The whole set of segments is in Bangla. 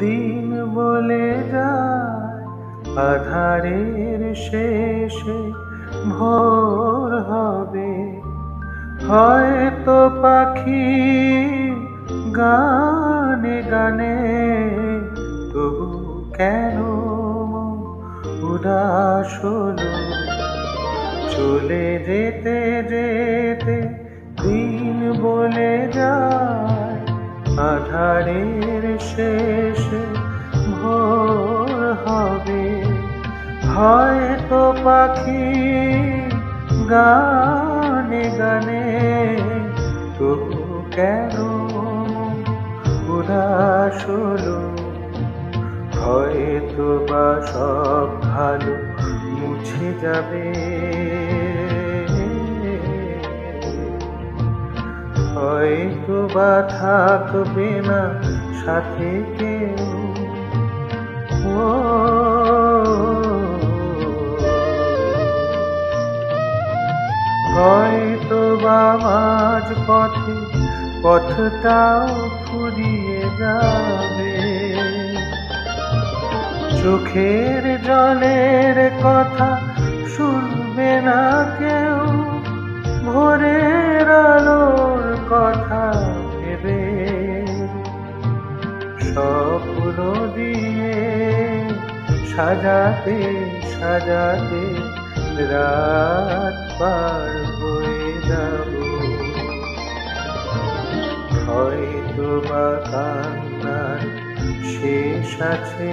দিন বলে যায়, আধারের শেষে ভোর হবে। হয়তো পাখি গানে গানে, তবু কেন উদাস চলে যেতে যেতে দিন বলে যায়, আধারের শেষে হয়তো পাখি গানে গানে, তবু কেন উদাস হয়তো বা সব ভালো মুছে যাবে। হয়তো বা থাকবে না সাথে কেউ। ও মাঝ পথে, পথটাও ফুরিয়ে যাবে। চোখের জলের কথা শুনবে না কেউ, ভোরের আলোর কথা ভেবে। স্বপ্ন দিয়ে সাজাতে সাজাতে রাত পার হয়ে যাব। হয়তো বা কান্নার শেষ আছে।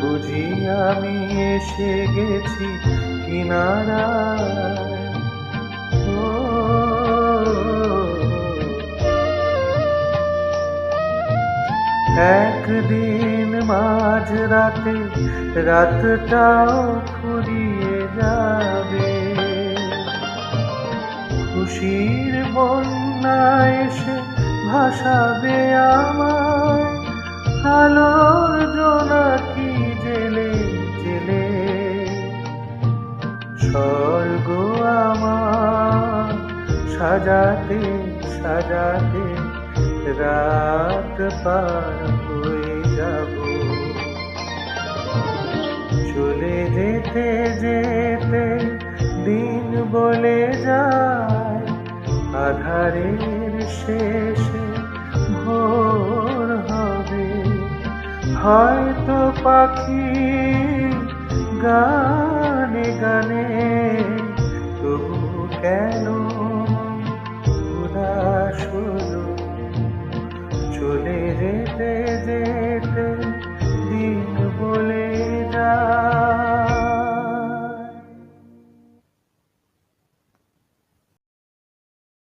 বুঝি আমি এসে গেছি কিনারায়। ও। একদিন মাঝ রাতে রাতটাও ফুরিয়ে যাবে। খুশির বন্যা এসে ভাসাবে আমায়। আলোর জোনাকি জেলে জেলে? স্বর্গ আমার সাজাতে সাজাতে রাত পার চলে যেতে যেতে দিন বলে যায়। আধারের শেষে ভোর হবে। হয়তো পাখি গানে গানে তবু কেন